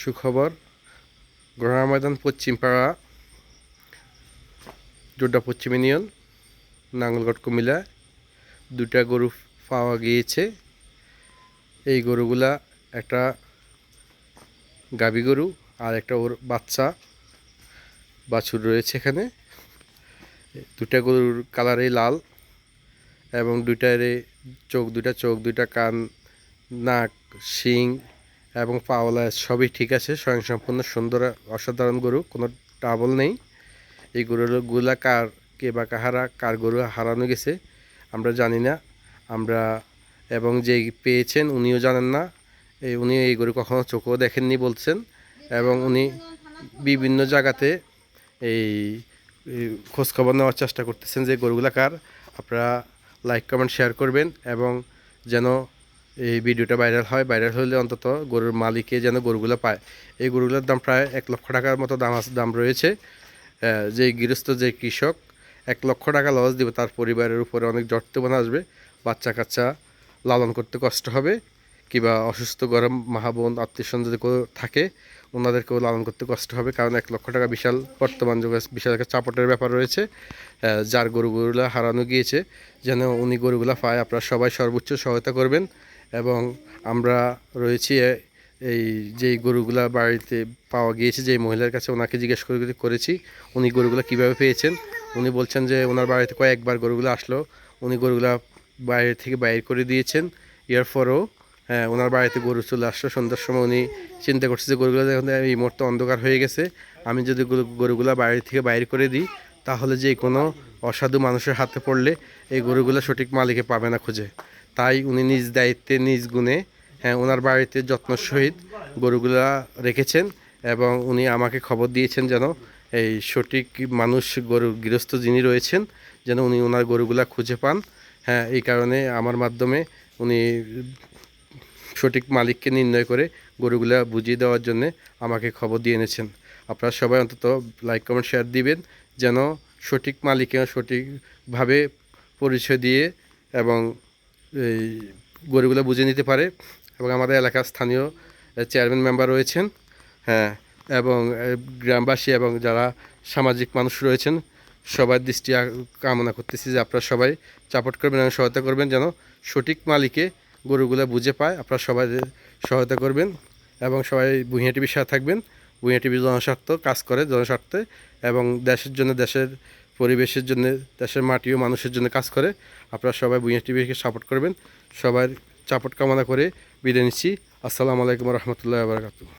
সুখবর গ্রহণ ময়দান পশ্চিমপাড়া জোড্ডা পশ্চিম ইউনিয়ন নাঙ্গলগড় কুমিল্লা, দুটা গরু পাওয়া গিয়েছে। এই গরুগুলা একটা গাভী গরু আর একটা ওর বাচ্চা, বাছুর রয়েছে এখানে। দুটা গরুর কালারে লাল এবং দুইটারে চোখ দুটা চোখ, দুইটা কান, নাক, শিং এবং পাওয়ালা সবই ঠিক আছে, স্বয়ংসম্পূর্ণ, সুন্দর, অসাধারণ গরু, কোনো ট্রাবল নেই। এই গরুগুলা কার কে বা কাহারা, কার গরু হারানো গেছে, আমরা জানি না। আমরা এবং যে পেয়েছেন উনিও জানেন না। এই উনি এই গরু কখনো চোখেও দেখেননি বলছেন। এবং উনি বিভিন্ন জায়গাতে এই খোঁজখবর নেওয়ার চেষ্টা করতেছেন যে গরুগুলা কার। আপনারা লাইক কমেন্ট শেয়ার করবেন এবং যেন এই ভিডিওটা ভাইরাল হয়। ভাইরাল হলে অন্তত গরুর মালিকে যেন গরুগুলো পায়। এই গরুগুলোর দাম প্রায় এক লক্ষ টাকার মতো দাম দাম রয়েছে। যে গৃহস্থ, যে কৃষক, এক লক্ষ টাকা লস দিবে, তার পরিবারের উপরে অনেক জট্টবান আসবে। বাচ্চা কাচ্চা লালন করতে কষ্ট হবে। কিংবা অসুস্থ গরম মাহাবোন আত্মীয় স্বজন যদি কেউ থাকে, ওনাদেরকেও লালন করতে কষ্ট হবে। কারণ এক লক্ষ টাকা বিশাল, বর্তমান যুগে বিশাল একটা চাপটের ব্যাপার রয়েছে। যার গরুগুলো হারানো গিয়েছে, যেন উনি গরুগুলা পায়। আপনারা সবাই সর্বোচ্চ সহায়তা করবেন। এবং আমরা রয়েছি এই যেই গরুগুলা বাড়িতে পাওয়া গিয়েছে, যেই মহিলার কাছে ওনাকে জিজ্ঞেস করে করেছি উনি গরুগুলা কীভাবে পেয়েছেন? উনি বলছেন যে ওনার বাড়িতে কয়েকবার গরুগুলো আসলো। উনি গরুগুলা বাইরে থেকে বাইর করে দিয়েছেন, এর পরেও হ্যাঁ ওনার বাড়িতে গরু চলে আসলো। সন্ধ্যার সময় উনি চিন্তা করছে যে গরুগুলো যখন এই মুহূর্তে অন্ধকার হয়ে গেছে। আমি যদি গরু- গরুগুলা বাইরে থেকে বাইর করে দিই, তাহলে যে কোনো অসাধু মানুষের হাতে পড়লে এই গরুগুলো সঠিক মালিকে পাবে না খুঁজে। তাই উনি নিজ দায়িত্বে, নিজ গুণে হ্যাঁ ওনার বাড়িতে যত্ন সহিত গরুগুলা রেখেছেন এবং উনি আমাকে খবর দিয়েছেন যেন এই সঠিক মানুষ, গরু গৃহস্থ যিনি রয়েছেন, যেন উনি ওনার গরুগুলা খুঁজে পান। হ্যাঁ এই কারণে আমার মাধ্যমে উনি সঠিক মালিককে নির্ণয় করে গরুগুলা বুঝিয়ে দেওয়ার জন্য আমাকে খবর দিয়ে এনেছেন। আপনারা সবাই অন্তত লাইক কমেন্ট শেয়ার দিবেন যেন সঠিক মালিকে সঠিকভাবে পরিচয় দিয়ে এবং এই গরুগুলো বুঝে নিতে পারে এবং আমাদের এলাকার স্থানীয় চেয়ারম্যান মেম্বার রয়েছেন হ্যাঁ এবং গ্রামবাসী এবং যারা সামাজিক মানুষ রয়েছেন, সবার দৃষ্টি কামনা করতেছি যে আপনারা সবাই সাপোর্ট করবেন এবং সহায়তা করবেন যেন সঠিক মালিকে গরুগুলো বুঝে পায়। আপনারা সবাই সহায়তা করবেন এবং সবাই ভুঁইয়া টিভির সাথে থাকবেন। ভুঁইয়া টিভি জনস্বার্থ কাজ করে জনস্বার্থে এবং দেশের জন্য দেশের পরিবেশের জন্য, দেশের মাটি ও মানুষের জন্য কাজ করে। আপনারা সবাই বুইয়া টিভিকে সাপোর্ট করবেন। সবার সাপোর্ট কামনা করে বিদায় নিচ্ছি। আসসালামু আলাইকুম রহমতুল্লাহ বারকাতু